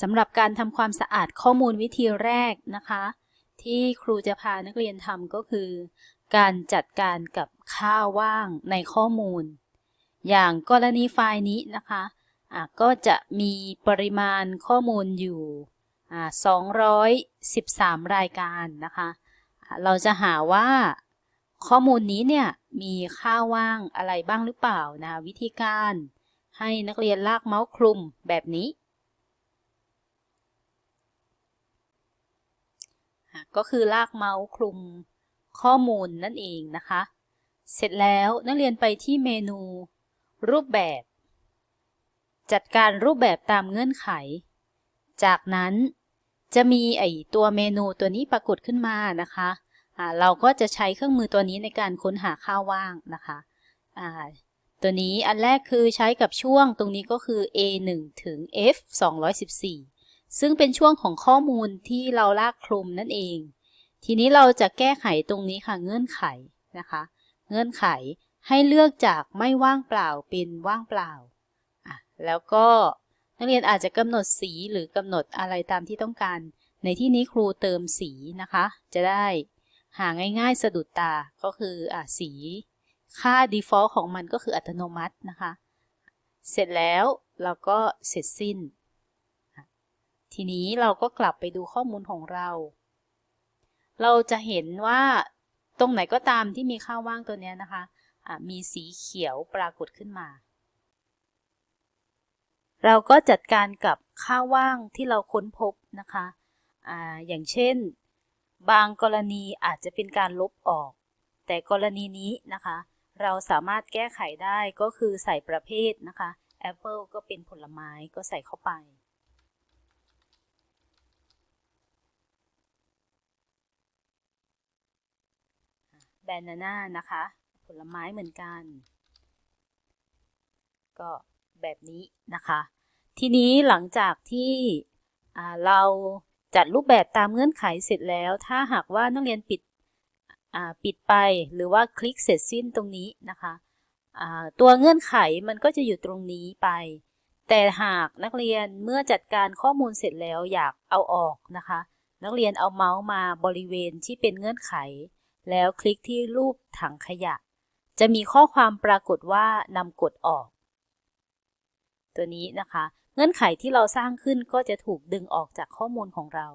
สำหรับการทำความสะอาดข้อมูลวิธีแรกนะคะ ที่ครูจะพานักเรียนทำก็คือ การจัดการกับค่าว่างในข้อมูล อย่างกรณีไฟล์นี้นะคะะก็จะมีปริมาณข้อมูลอยู่213 รายการนะคะะเราจะหาว่าข้อมูลนี้เนี่ยมีค่าว่างอะไรบ้างหรือเปล่านะวิธีการให้นักเรียนลากเมาส์คลุมแบบนี้ อะ ก็คือลากเมาส์คลุมข้อมูลนั่นเองนะคะ เสร็จแล้วนักเรียนไปที่เมนู รูปแบบ จัดการรูปแบบตามเงื่อนไข จากนั้นจะมีไอตัวเมนูตัวนี้ปรากฏขึ้นมานะคะอ่าเราก็จะใช้เครื่องมือตัวนี้ในการค้นหาค่าว่างนะคะอ่าตัวนี้อันแรกคือใช้กับช่วงตรงนี้ก็คือ A 1 ถึง F 214 ซึ่งเป็นช่วงของข้อมูลที่เราลากคลุมนั่นเอง ทีนี้เราจะแก้ไขตรงนี้ค่ะเงื่อนไขนะคะ เงื่อนไขให้เลือกจากไม่ว่างเปล่าเป็นว่างเปล่าอะแล้วก็นักเรียนอาจจะกำหนดสีหรือกำหนดอะไรตามที่ต้องการ ในที่นี้ครูเติมสีนะคะ จะได้หาง่ายๆสะดุดตาก็คืออะสีค่า default ของมันก็คืออัตโนมัตินะคะ เสร็จแล้วเราก็เสร็จสิ้น ทีนี้เราก็กลับไปดูข้อมูลของเรา เราจะเห็นว่าตรงไหนก็ตามที่มีค่าว่างตัวนี้นะคะะมีสีเขียวปรากฏขึ้นมา เราก็จัดการกับค่าว่างที่เราค้นพบนะคะอะอย่างเช่น บางกรณีอาจจะเป็นการลบออก แต่กรณีนี้นะคะ เราสามารถแก้ไขได้ก็คือใส่ประเภทนะคะแอปเปิลก็เป็นผลไม้ก็ใส่เข้าไป นาน่านะคะ ผลไม้เหมือนกัน ก็แบบนี้นะคะ ทีนี้หลังจากที่เราจัดรูปแบบตามเงื่อนไขเสร็จแล้ว ถ้าหากว่านักเรียนปิดปิดไปหรือว่าคลิกเสร็จสิ้นตรงนี้นะคะตัวเงื่อนไขมันก็จะอยู่ตรงนี้ไป แต่หากนักเรียนเมื่อจัดการข้อมูลเสร็จแล้วอยากเอาออกนะคะ นักเรียนเอาเมาส์มาบริเวณที่เป็นเงื่อนไข แล้วคลิกที่รูปถังขยะ จะมีข้อความปรากฏว่านำกดออก ตัวนี้นะคะ เงื่อนไขที่เราสร้างขึ้นก็จะถูกดึงออกจากข้อมูลของเรา